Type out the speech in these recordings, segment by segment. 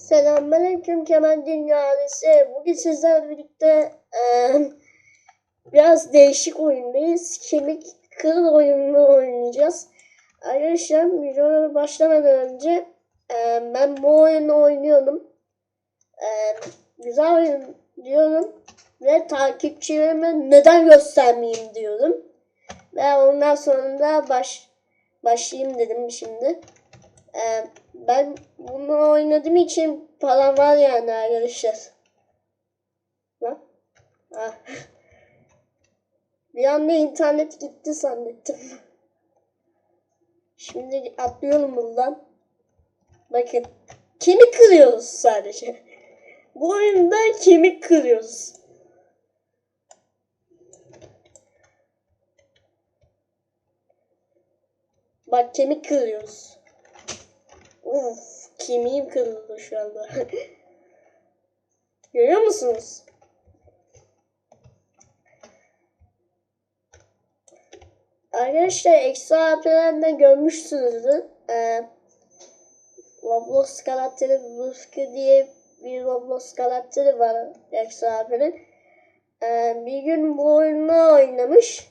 Selamünaleyküm Kemal Dünyası. Bugün sizlerle birlikte eee, biraz değişik oyundayız. Kemik kıl oyununu oynayacağız. Arkadaşlar videoya başlamadan önce eee, ben bu oyunu oynuyorum. Eee, güzel oyun diyorum. Ve takipçilerime neden göstermeyeyim diyorum. Ve ondan sonra da baş, başlayayım dedim şimdi. Ee, ben bunu oynadığım için param var yani arkadaşlar. Lan. Ah. Bir anda internet gitti zannettim. Şimdi atlıyorum buradan. Bakın. Kemik kırıyoruz sadece. Bu oyunda kemik kırıyoruz. Bak kemik kırıyoruz. Uf, kemiğim kırıldı şu anda. Görüyor musunuz? Arkadaşlar ekstra harflerden görmüşsünüzdür. Ee, Roblox karakteri Rıfkı diye bir Roblox karakteri var ekstra harflerin. Ee, bir gün bu oyunu oynamış.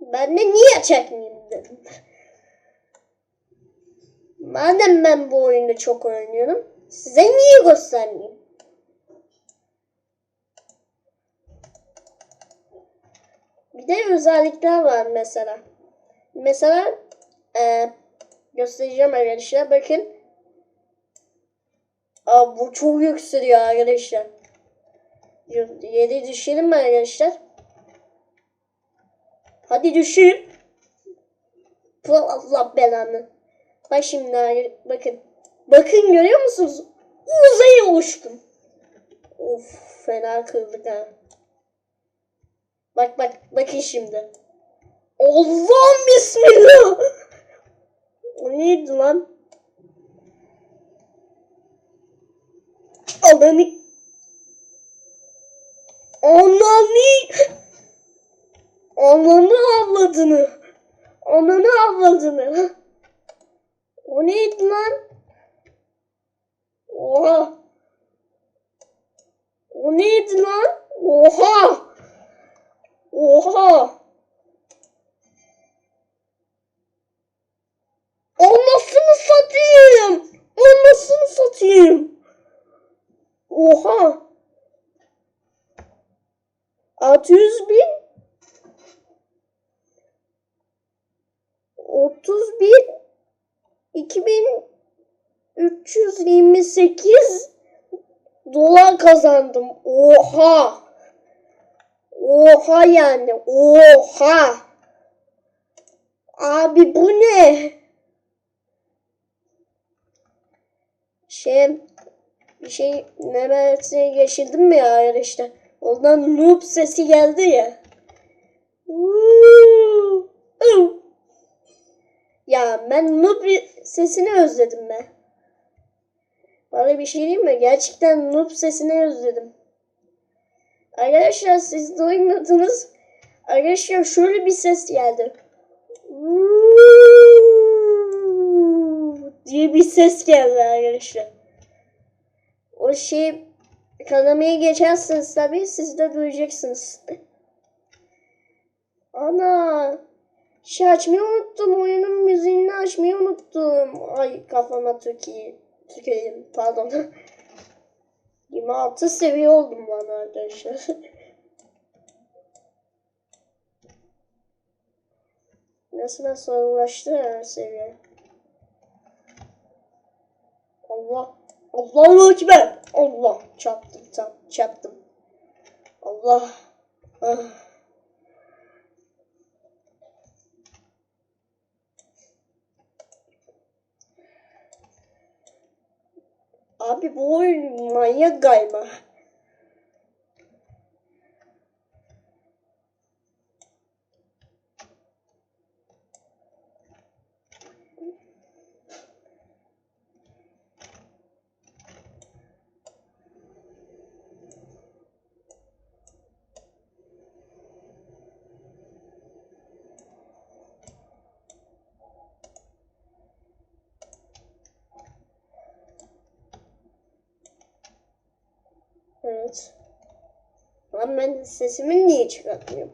Ben de niye çekmeyeyim dedim. Madem ben bu oyunu çok oynuyorum, size niye göstermeyeyim? Bir de özellikler var mesela. Mesela e, göstereceğim arkadaşlar. Bakın. Aa, bu çok yükseliyor arkadaşlar. Yedi düşelim mi arkadaşlar? Hadi düşün. Allah belanı. Bak şimdi bakın. Bakın görüyor musunuz? Uzaya uçtum. Of fena kırdık ha. Bak bak bakın şimdi. Allah'ım bismillah. O neydi lan? Ananı. Ananı. Ananı avladını. Ananı avladını. O neydi lan? Oha. O neydi lan? Oha. Oha. Olmasını satayım. Olmasını satayım. Oha. 600 bin. 30 bin. 2328 dolar kazandım. Oha. Oha yani. Oha. Abi bu ne? Şey bir şey nemesi geçirdim mi ya işte. Ondan noob sesi geldi ya. Ya ben noob sesini özledim be. Bana bir şey diyeyim mi? Gerçekten noob sesini özledim. Arkadaşlar siz duymadınız. Arkadaşlar şöyle bir ses geldi. diye bir ses geldi arkadaşlar. O şey kanamaya geçersiniz tabii siz de duyacaksınız. Ana şey açmayı unuttum. Oyunun müziğini açmayı unuttum. Ay kafama Türkiye. Türkiye'yim pardon. 26 seviye oldum bana arkadaşlar. Nasıl nasıl ulaştı her seviye. Allah. Allahu Ekber. Allah. Çarptım tam. Çarptım. Allah. Ah. Abi bu oyun manyak galiba. Evet. Lan ben sesimi niye çıkartmıyorum?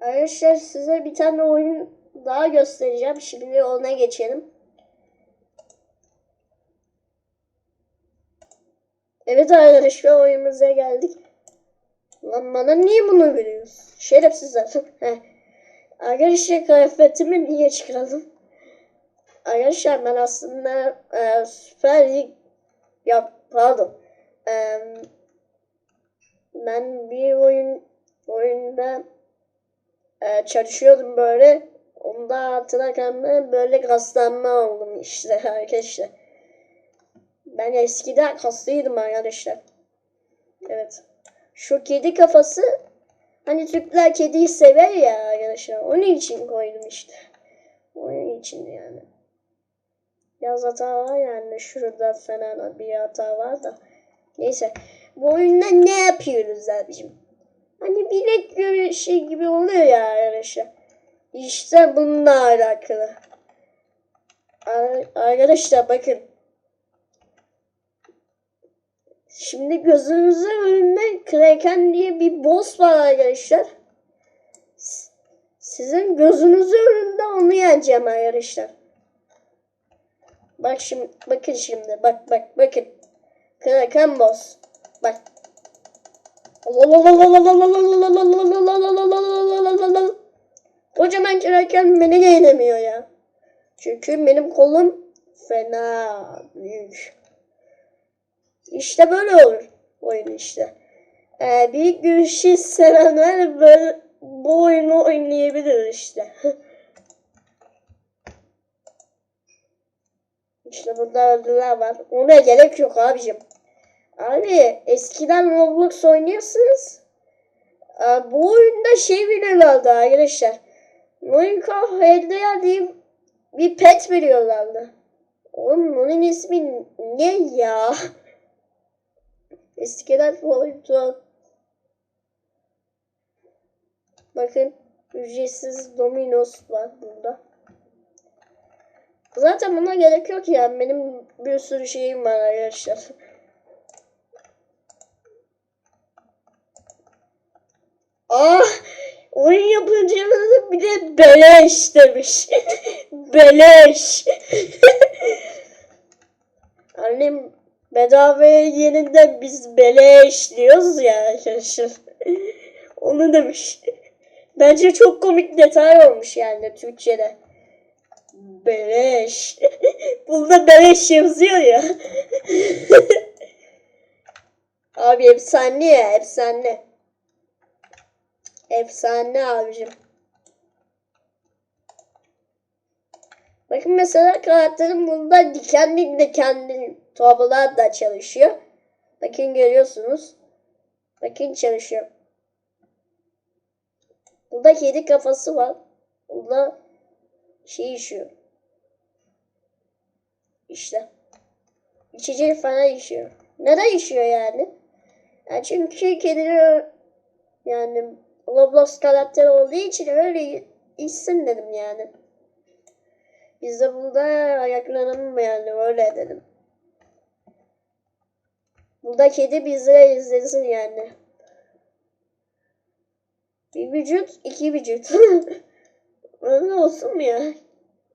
Arkadaşlar size bir tane oyun daha göstereceğim. Şimdi ona geçelim. Evet arkadaşlar oyunumuza geldik. Lan bana niye bunu veriyorsun? Şerefsizler. Heh. Arkadaşlar kıyafetimi niye çıkardım? Arkadaşlar ben aslında e, Süper Lig ya pardon. E, ben bir oyun oyunda e, çalışıyordum böyle. Onda hatırlarken ben böyle kaslanma oldum işte arkadaşlar. Ben eskiden kaslıydım arkadaşlar. Evet. Şu kedi kafası hani Türkler kediyi sever ya arkadaşlar. Onun için koydum işte. Onun için yani. Biraz hata var yani. Şurada falan bir hata var da. Neyse. Bu oyunda ne yapıyoruz abicim? Hani bilek güreşi gibi oluyor ya arkadaşlar. İşte bununla alakalı. Ar- Arkadaşlar bakın. Şimdi gözünüzün önünde Kraken diye bir boss var arkadaşlar. Sizin gözünüzün önünde onu yeneceğim arkadaşlar. Bak şimdi, bakın şimdi, bak bak bakın. Kraken boss. Bak. Kocaman Kraken beni yenemiyor ya. Çünkü benim kolum fena büyük. İşte böyle olur oyun işte. Ee, büyük güreşi sevenler böyle bu oyunu oynayabilir işte. işte burada ödüller var. Ona gerek yok abicim. Abi eskiden Roblox oynuyorsunuz. Ee, bu oyunda şey veriyorlardı arkadaşlar. Minecraft HDR diye bir pet veriyorlardı. Onun, onun ismi ne ya? İskelet boyutu. Bakın ücretsiz Domino's var burada. Zaten buna gerek yok ya. Benim bir sürü şeyim var arkadaşlar. Ah! Oyun yapıcımız bir de beleş demiş. beleş. Annem bedavaya yeniden biz beleş diyoruz ya arkadaşlar. Onu demiş. Bence çok komik detay olmuş yani Türkçe'de. Beleş. Bunda beleş yazıyor ya. Abi efsane ya efsane. Efsane abicim. Bakın mesela karakterim bunda dikenli dikenli tablolar da çalışıyor. Bakın görüyorsunuz. Bakın çalışıyor. Burada kedi kafası var. Burada şey işiyor. İşte. İçecek falan işiyor. Neden işiyor yani? yani çünkü kediler yani Roblox karakteri olduğu için öyle içsin dedim yani. Biz de burada ayaklanalım yani öyle dedim. Burada kedi bizlere izlesin yani. Bir vücut, iki vücut. Öyle olsun mu ya?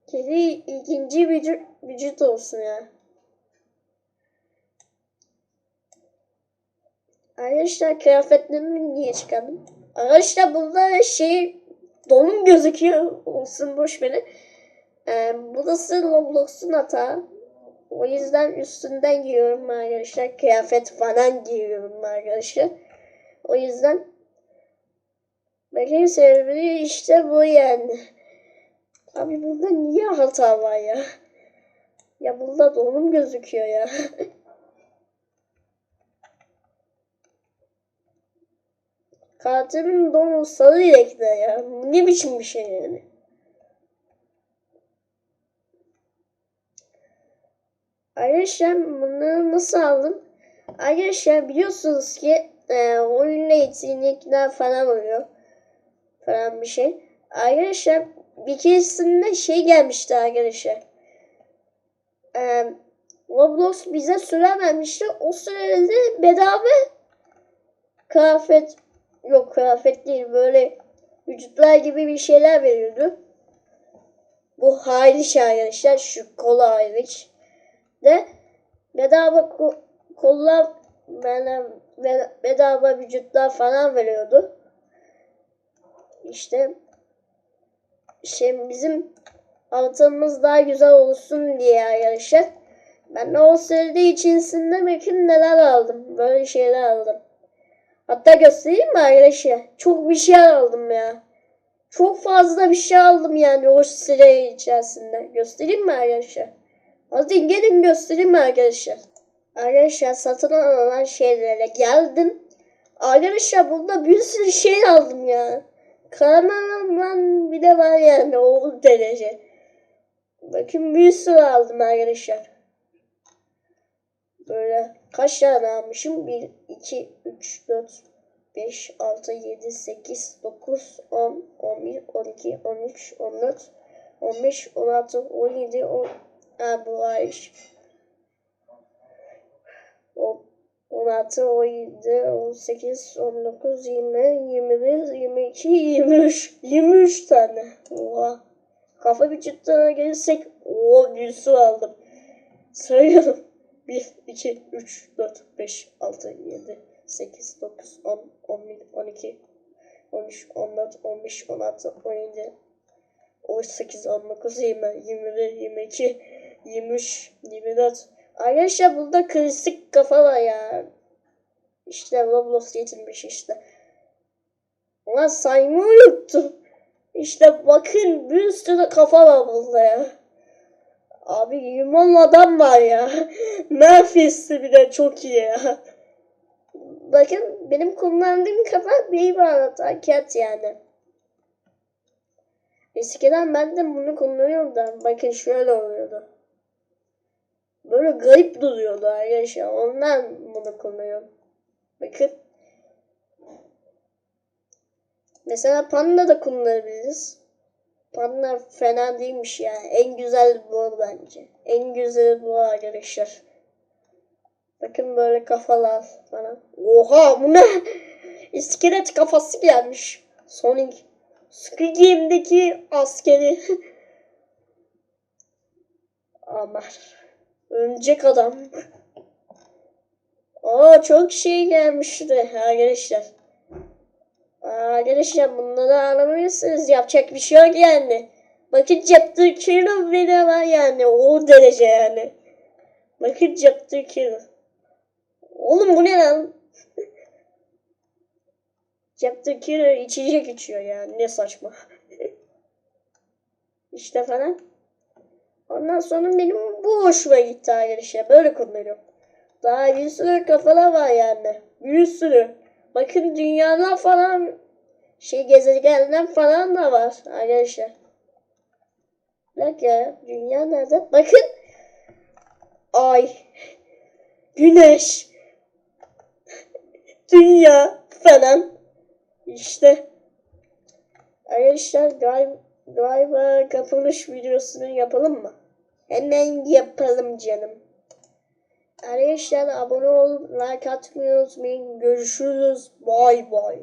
Kedi ikinci vücut, vücut olsun ya. Arkadaşlar kıyafetlerimi niye çıkardım? Arkadaşlar burada şey donum gözüküyor. Olsun boş beni. Ee, burası Roblox'un hata. O yüzden üstünden giyiyorum arkadaşlar. Kıyafet falan giyiyorum arkadaşlar. O yüzden Bakın sebebi işte bu yani. Abi burada niye hata var ya? Ya burada donum gözüküyor ya. Katilin donu sarı renkte ya. Ne biçim bir şey yani? Arkadaşlar bunu nasıl aldım? Arkadaşlar biliyorsunuz ki e, oyunla etkinlikler falan oluyor. Falan bir şey. Arkadaşlar bir keresinde şey gelmişti arkadaşlar. E, Roblox bize süre vermişti. O sürede bedava kıyafet yok kıyafet değil böyle vücutlar gibi bir şeyler veriyordu. Bu hariç arkadaşlar şu kola hariç de bedava ko- kollar bedava vücutlar falan veriyordu. İşte şey bizim altımız daha güzel olsun diye arkadaşlar. Ben de o sürede içerisinde bakın neler aldım. Böyle şeyler aldım. Hatta göstereyim mi arkadaşlar? Çok bir şey aldım ya. Çok fazla bir şey aldım yani o süre içerisinde. Göstereyim mi arkadaşlar? Hadi gelin göstereyim arkadaşlar? Arkadaşlar satın alınan şeylere geldim. Arkadaşlar burada bir sürü şey aldım ya. Kahraman bir de var yani o derece. Bakın bir sürü aldım arkadaşlar. Böyle kaç tane almışım? 1, 2, 3, 4, 5, 6, 7, 8, 9, 10, 11, 12, 13, 14, 15, 16, 17, 10. O- 16, 17, 18, 19, 20, 21, 22, 23. 23 tane. Oha. Kafa vücutlarına gelirsek o bir sürü aldım. Sayıyorum. 1, 2, 3, 4, 5, 6, 7, 8, 9, 10, 11, 12, 13, 14, 15, 16, 17, 18, 19, 20, 21, 22, 23, 24. Arkadaşlar burada klasik kafa var ya. İşte Roblox getirmiş işte. Ulan saymayı unuttum. İşte bakın bir sürü kafa var burada ya. Abi yuman adam var ya. Nefesi bile çok iyi ya. Bakın benim kullandığım kafa bir bağlatan cat yani. Eskiden ben de bunu kullanıyordum bakın şöyle oluyordu. Böyle garip duruyordu arkadaşlar. Ondan bunu kullanıyorum. Bakın. Mesela panda da kullanabiliriz. Panda fena değilmiş yani. En güzel bu bence. En güzel bu arkadaşlar. Bakın böyle kafalar falan. Oha bu ne? İskelet kafası gelmiş. Sonic. Squid Game'deki askeri. Amar. Örümcek adam. Aa çok şey gelmişti arkadaşlar. Aa, Arkadaşlar bunları anlamıyorsunuz. Yapacak bir şey yok yani. Bakın Chapter Killer bile var yani. O derece yani. Bakın Chapter Killer. Oğlum bu ne lan? Chapter Killer içecek içiyor yani. Ne saçma. işte falan. Ondan sonra benim bu hoşuma gitti arkadaşlar. Böyle kullanıyorum. Daha bir sürü kafalar var yani. Bir sürü. Bakın dünyadan falan şey gezegenler falan da var arkadaşlar. Bak ya dünya nerede? Bakın. Ay. Güneş. Dünya falan. İşte. Arkadaşlar galiba, galiba kapanış videosunu yapalım mı? Hemen yapalım canım. Arkadaşlar abone olup like atmayı unutmayın. Görüşürüz. Bay bay.